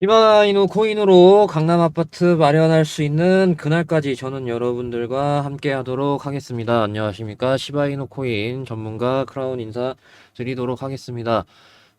이마이노 코인으로 강남 아파트 마련할 수 있는 그날까지 저는 여러분들과 함께 하도록 하겠습니다. 안녕하십니까. 시바이노 코인 전문가 크라운 인사 드리도록 하겠습니다.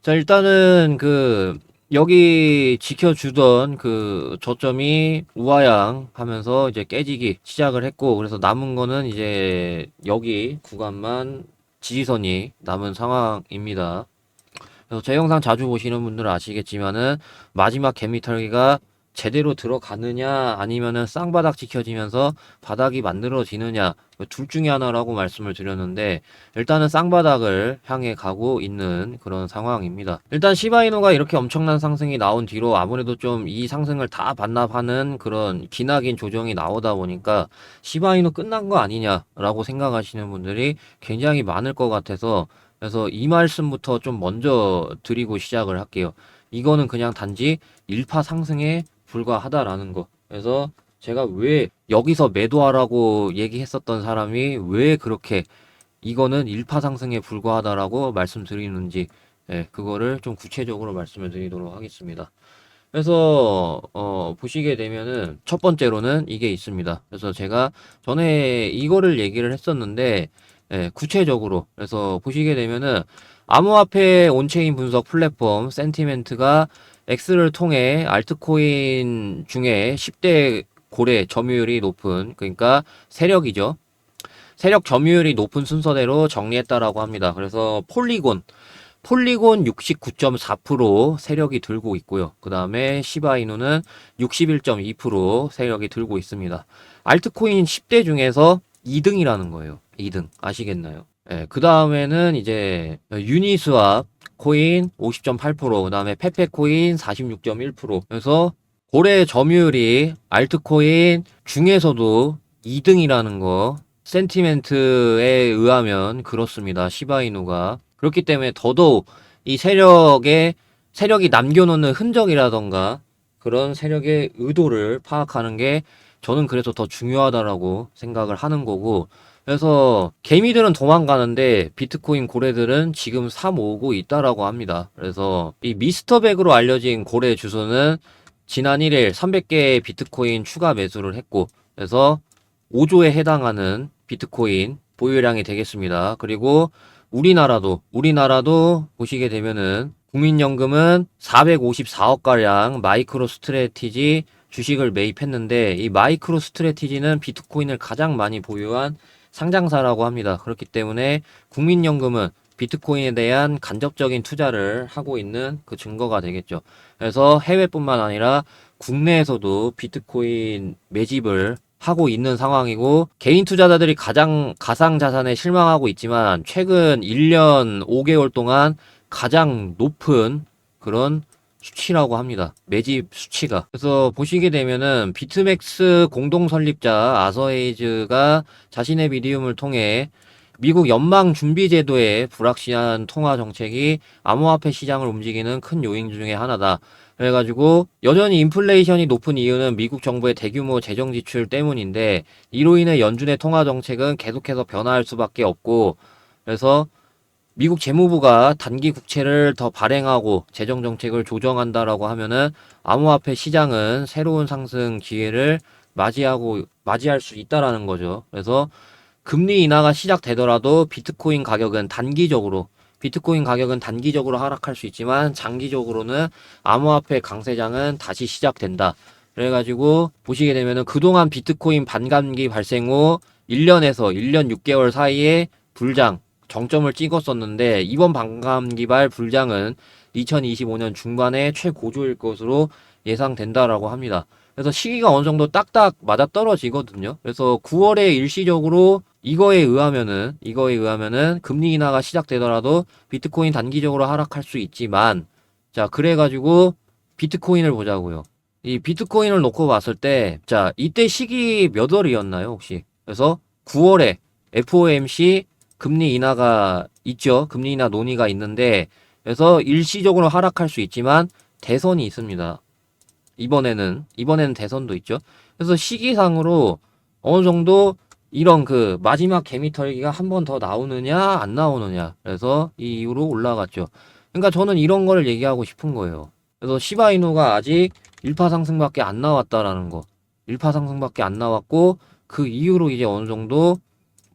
자, 일단은 그, 여기 지켜주던 그 저점이 우하향 하면서 이제 깨지기 시작을 했고, 그래서 남은 거는 이제 여기 구간만 지지선이 남은 상황입니다. 그래서 제 영상 자주 보시는 분들은 아시겠지만은 마지막 개미 털기가 제대로 들어가느냐 아니면은 쌍바닥 지켜지면서 바닥이 만들어지느냐 둘 중에 하나라고 말씀을 드렸는데 일단은 쌍바닥을 향해 가고 있는 그런 상황입니다. 일단 시바이노가 이렇게 엄청난 상승이 나온 뒤로 아무래도 좀 이 상승을 다 반납하는 그런 기나긴 조정이 나오다 보니까 시바이노 끝난 거 아니냐라고 생각하시는 분들이 굉장히 많을 것 같아서 그래서 이 말씀부터 좀 먼저 드리고 시작을 할게요. 이거는 그냥 단지 일파 상승에 불과하다라는 거. 그래서 제가 왜 여기서 매도하라고 얘기했었던 사람이 왜 그렇게 이거는 일파 상승에 불과하다라고 말씀드리는지, 예, 그거를 좀 구체적으로 말씀을 드리도록 하겠습니다. 그래서 어, 보시게 되면은 첫 번째로는 이게 있습니다. 그래서 제가 전에 이거를 얘기를 했었는데 예, 구체적으로 그래서 보시게 되면은 암호화폐 온체인 분석 플랫폼 센티멘트가 X를 통해 알트코인 중에 10대 고래 점유율이 높은 그러니까 세력이죠. 세력 점유율이 높은 순서대로 정리했다라고 합니다. 그래서 폴리곤 폴리곤 69.4% 세력이 들고 있고요. 그 다음에 시바이누는 61.2% 세력이 들고 있습니다. 알트코인 10대 중에서 2등이라는 거예요. 2등. 아시겠나요? 예, 그 다음에는 이제 유니스왑 코인 50.8%, 그 다음에 페페 코인 46.1%. 그래서 고래 점유율이 알트코인 중에서도 2등이라는 거 센티멘트에 의하면 그렇습니다. 시바이누가. 그렇기 때문에 더더욱 이 세력의 세력이 남겨놓는 흔적이라던가 그런 세력의 의도를 파악하는 게 저는 그래서 더 중요하다라고 생각을 하는 거고 그래서 개미들은 도망가는데 비트코인 고래들은 지금 사 모으고 있다라고 합니다. 그래서 이 미스터백으로 알려진 고래 주소는 지난 1일 300개의 비트코인 추가 매수를 했고 그래서 5조에 해당하는 비트코인 보유량이 되겠습니다. 그리고 우리나라도 우리나라도 보시게 되면은 국민연금은 454억 가량 마이크로 스트레티지 주식을 매입했는데 이 마이크로 스트레티지는 비트코인을 가장 많이 보유한 상장사라고 합니다. 그렇기 때문에 국민연금은 비트코인에 대한 간접적인 투자를 하고 있는 그 증거가 되겠죠. 그래서 해외뿐만 아니라 국내에서도 비트코인 매집을 하고 있는 상황이고 개인 투자자들이 가장 가상 자산에 실망하고 있지만 최근 1년 5개월 동안 가장 높은 그런 수치라고 합니다. 매집 수치가. 그래서 보시게 되면은 비트맥스 공동 설립자 아서에이즈가 자신의 미디움을 통해 미국 연방 준비 제도의 불확실한 통화 정책이 암호화폐 시장을 움직이는 큰 요인 중에 하나다. 그래가지고 여전히 인플레이션이 높은 이유는 미국 정부의 대규모 재정 지출 때문인데 이로 인해 연준의 통화 정책은 계속해서 변화할 수밖에 없고 그래서 미국 재무부가 단기 국채를 더 발행하고 재정 정책을 조정한다라고 하면은 암호화폐 시장은 새로운 상승 기회를 맞이하고 맞이할 수 있다라는 거죠. 그래서 금리 인하가 시작되더라도 비트코인 가격은 단기적으로 비트코인 가격은 단기적으로 하락할 수 있지만 장기적으로는 암호화폐 강세장은 다시 시작된다. 그래가지고 보시게 되면은 그동안 비트코인 반감기 발생 후 1년에서 1년 6개월 사이에 불장 정점을 찍었었는데 이번 반감기발 불장은 2025년 중반에 최고조일 것으로 예상된다라고 합니다. 그래서 시기가 어느 정도 딱딱 맞아 떨어지거든요. 그래서 9월에 일시적으로 이거에 의하면은 이거에 의하면은 금리 인하가 시작되더라도 비트코인 단기적으로 하락할 수 있지만 자 그래 가지고 비트코인을 보자고요. 이 비트코인을 놓고 봤을 때 자 이때 시기 몇 월이었나요 혹시? 그래서 9월에 FOMC 금리 인하가 있죠. 금리 인하 논의가 있는데 그래서 일시적으로 하락할 수 있지만 대선이 있습니다. 이번에는 이번에는 대선도 있죠. 그래서 시기상으로 어느 정도 이런 그 마지막 개미 털기가 한 번 더 나오느냐 안 나오느냐 그래서 이 이후로 올라갔죠. 그러니까 저는 이런 거를 얘기하고 싶은 거예요. 그래서 시바이누가 아직 1파 상승밖에 안 나왔다라는 거. 1파 상승밖에 안 나왔고 그 이후로 이제 어느 정도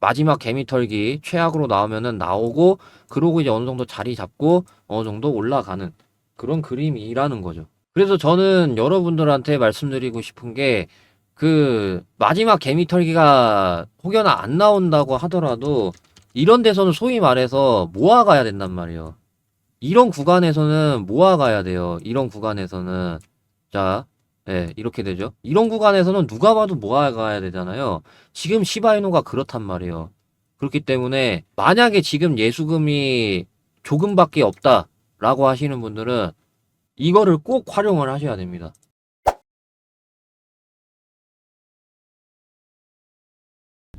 마지막 개미 털기 최악으로 나오면은 나오고 그러고 이제 어느 정도 자리 잡고 어느 정도 올라가는 그런 그림이라는 거죠. 그래서 저는 여러분들한테 말씀드리고 싶은 게 그 마지막 개미 털기가 혹여나 안 나온다고 하더라도 이런 데서는 소위 말해서 모아가야 된단 말이에요. 이런 구간에서는 모아가야 돼요. 이런 구간에서는 자, 예, 이렇게 되죠. 이런 구간에서는 누가 봐도 모아가야 되잖아요. 지금 시바이노가 그렇단 말이에요. 그렇기 때문에 만약에 지금 예수금이 조금밖에 없다라고 하시는 분들은 이거를 꼭 활용을 하셔야 됩니다.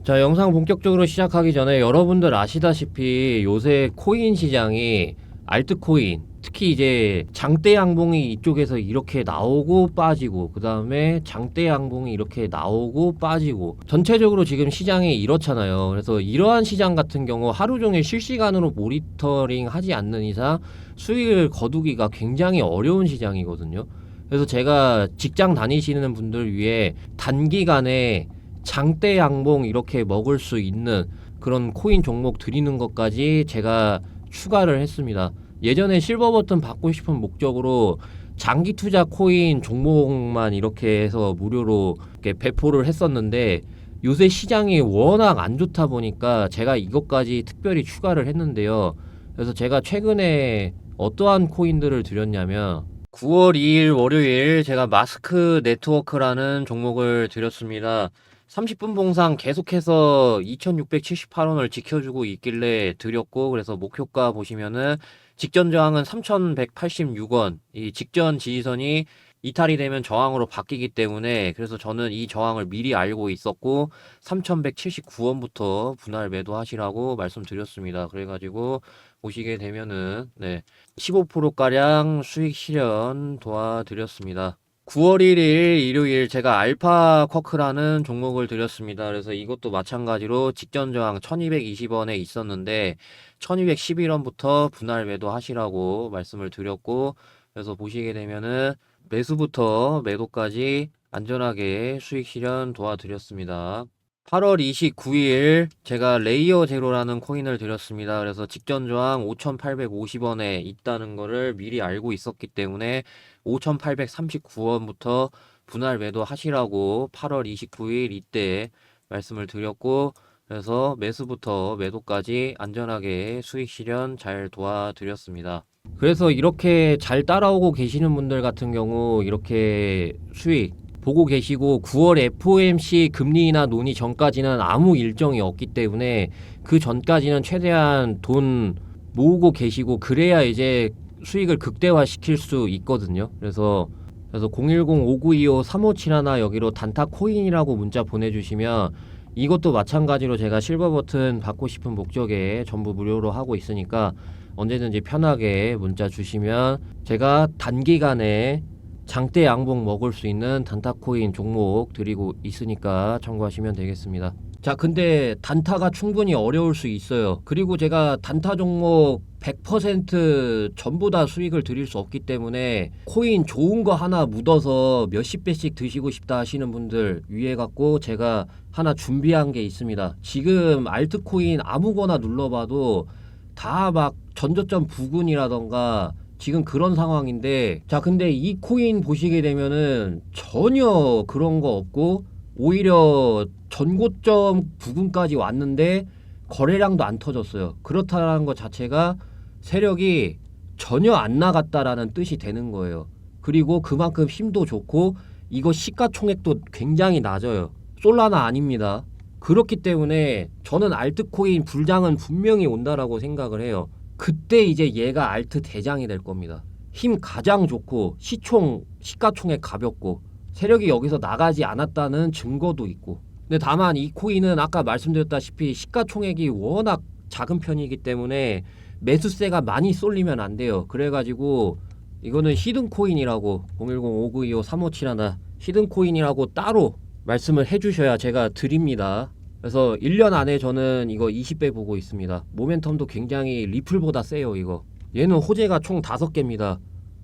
자, 영상 본격적으로 시작하기 전에 여러분들 아시다시피 요새 코인 시장이 알트코인, 특히 이제 장대 양봉이 이쪽에서 이렇게 나오고 빠지고, 그 다음에 장대 양봉이 이렇게 나오고 빠지고, 전체적으로 지금 시장이 이렇잖아요. 그래서 이러한 시장 같은 경우 하루 종일 실시간으로 모니터링 하지 않는 이상 수익을 거두기가 굉장히 어려운 시장이거든요. 그래서 제가 직장 다니시는 분들 위해 단기간에 장대 양봉 이렇게 먹을 수 있는 그런 코인 종목 드리는 것까지 제가 추가를 했습니다. 예전에 실버 버튼 받고 싶은 목적으로 장기 투자 코인 종목만 이렇게 해서 무료로 이렇게 배포를 했었는데 요새 시장이 워낙 안 좋다 보니까 제가 이것까지 특별히 추가를 했는데요. 그래서 제가 최근에 어떠한 코인들을 드렸냐면 9월 2일 월요일 제가 마스크 네트워크라는 종목을 드렸습니다. 30분 봉상 계속해서 2678원을 지켜주고 있길래 드렸고 그래서 목표가 보시면은 직전 저항은 3186원 이 직전 지지선이 이탈이 되면 저항으로 바뀌기 때문에 그래서 저는 이 저항을 미리 알고 있었고 3179원부터 분할 매도하시라고 말씀드렸습니다. 그래가지고 보시게 되면은 네 15%가량 수익 실현 도와드렸습니다. 9월 1일 일요일 제가 알파 쿼크라는 종목을 드렸습니다. 그래서 이것도 마찬가지로 직전 저항 1220원에 있었는데 1211원부터 분할 매도 하시라고 말씀을 드렸고 그래서 보시게 되면은 매수부터 매도까지 안전하게 수익 실현 도와드렸습니다. 8월 29일 제가 레이어 제로라는 코인을 드렸습니다. 그래서 직전 저항 5,850원에 있다는 거를 미리 알고 있었기 때문에 5,839원부터 분할 매도 하시라고 8월 29일 이때 말씀을 드렸고 그래서 매수부터 매도까지 안전하게 수익 실현 잘 도와드렸습니다. 그래서 이렇게 잘 따라오고 계시는 분들 같은 경우 이렇게 수익 보고 계시고 9월 FOMC 금리 인하 논의 전까지는 아무 일정이 없기 때문에 그 전까지는 최대한 돈 모으고 계시고 그래야 이제 수익을 극대화 시킬 수 있거든요. 그래서 그래서 010-5925-3571 여기로 단타 코인이라고 문자 보내주시면 이것도 마찬가지로 제가 실버 버튼 받고 싶은 목적에 전부 무료로 하고 있으니까 언제든지 편하게 문자 주시면 제가 단기간에 장대 양봉 먹을 수 있는 단타 코인 종목 드리고 있으니까 참고하시면 되겠습니다. 자, 근데 단타가 충분히 어려울 수 있어요. 그리고 제가 단타 종목 100% 전부 다 수익을 드릴 수 없기 때문에 코인 좋은 거 하나 묻어서 몇십 배씩 드시고 싶다 하시는 분들 위해 갖고 제가 하나 준비한 게 있습니다. 지금 알트코인 아무거나 눌러봐도 다 막 전저점 부근이라던가 지금 그런 상황인데 자 근데 이 코인 보시게 되면은 전혀 그런 거 없고 오히려 전고점 부근까지 왔는데 거래량도 안 터졌어요. 그렇다는 것 자체가 세력이 전혀 안 나갔다라는 뜻이 되는 거예요. 그리고 그만큼 힘도 좋고 이거 시가총액도 굉장히 낮아요. 솔라나 아닙니다. 그렇기 때문에 저는 알트코인 불장은 분명히 온다라고 생각을 해요. 그때 이제 얘가 알트 대장이 될 겁니다. 힘 가장 좋고 시총 시가총액 가볍고 세력이 여기서 나가지 않았다는 증거도 있고. 근데 다만 이 코인은 아까 말씀드렸다시피 시가총액이 워낙 작은 편이기 때문에 매수세가 많이 쏠리면 안 돼요. 그래가지고 이거는 히든 코인이라고 010-5925-3571 히든 코인이라고 따로 말씀을 해주셔야 제가 드립니다. 그래서 1년 안에 저는 이거 20배 보고 있습니다. 모멘텀도 굉장히 리플보다 세요 이거. 얘는 호재가 총 5개입니다.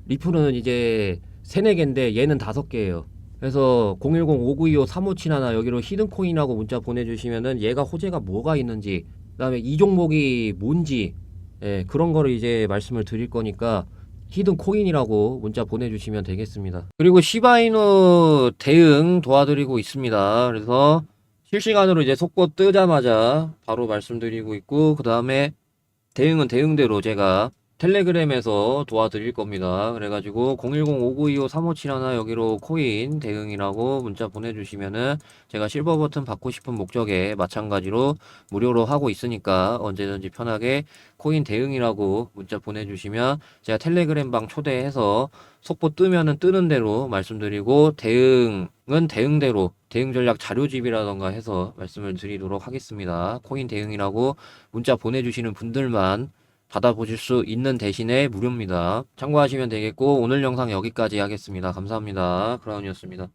리플은 이제 세네 개인데 얘는 다섯 개예요. 그래서 010-5925-357 여기로 히든코인이라고 문자 보내주시면은 얘가 호재가 뭐가 있는지 그다음에 이 종목이 뭔지 예, 그런 거를 이제 말씀을 드릴 거니까 히든 코인이라고 문자 보내주시면 되겠습니다. 그리고 시바이누 대응 도와드리고 있습니다. 그래서 실시간으로 이제 속보 뜨자마자 바로 말씀드리고 있고 그 다음에 대응은 대응대로 제가 텔레그램에서 도와드릴 겁니다. 그래가지고 010-5925-357 여기로 코인 대응이라고 문자 보내주시면은 제가 실버 버튼 받고 싶은 목적에 마찬가지로 무료로 하고 있으니까 언제든지 편하게 코인 대응이라고 문자 보내주시면 제가 텔레그램 방 초대해서 속보 뜨면은 뜨는 대로 말씀드리고 대응은 대응대로 대응 전략 자료집이라던가 해서 말씀을 드리도록 하겠습니다. 코인 대응이라고 문자 보내주시는 분들만 받아보실 수 있는 대신에 무료입니다. 참고하시면 되겠고 오늘 영상 여기까지 하겠습니다. 감사합니다. 크라운이었습니다.